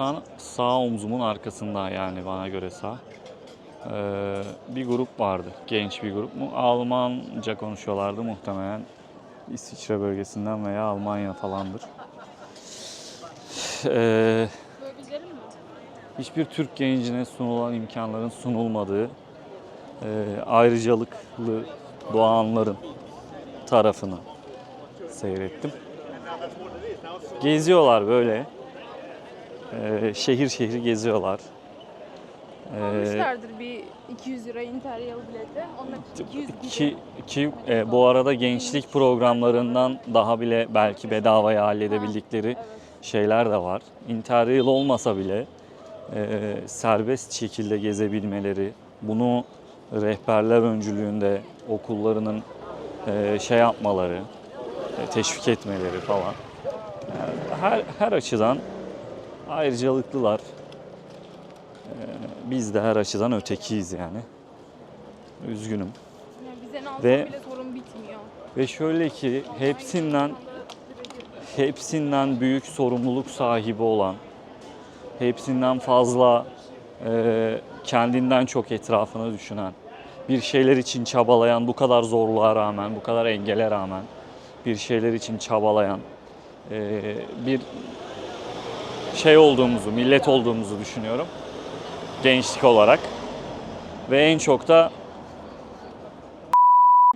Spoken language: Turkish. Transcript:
An sağ omzumun arkasında yani bana göre sağ. Ee, bir grup vardı. Genç bir grup mu? Almanca konuşuyorlardı muhtemelen. İsviçre bölgesinden veya Almanya falandır. Ee, hiçbir Türk gencine sunulan imkanların sunulmadığı e, ayrıcalıklı doğanların tarafını seyrettim. Geziyorlar böyle. Ee, şehir şehir geziyorlar. Ee, Almışlardır bir 200 lira Interrail bileti. Onlar 200 gidi. ki, ki e, bu arada gençlik programlarından daha bile belki bedavaya halledebildikleri şeyler de var. Interrail olmasa bile e, serbest şekilde gezebilmeleri, bunu rehberler öncülüğünde okullarının e, şey yapmaları, e, teşvik etmeleri falan. Yani her her açıdan ayrıcalıklılar. E, biz de her açıdan ötekiyiz yani. Üzgünüm. Yani bize ne Ve- bile sorun bitmiyor. Ve şöyle ki hepsinden hepsinden büyük sorumluluk sahibi olan, hepsinden fazla e, kendinden çok etrafını düşünen, bir şeyler için çabalayan, bu kadar zorluğa rağmen, bu kadar engele rağmen bir şeyler için çabalayan e, bir şey olduğumuzu, millet olduğumuzu düşünüyorum gençlik olarak. Ve en çok da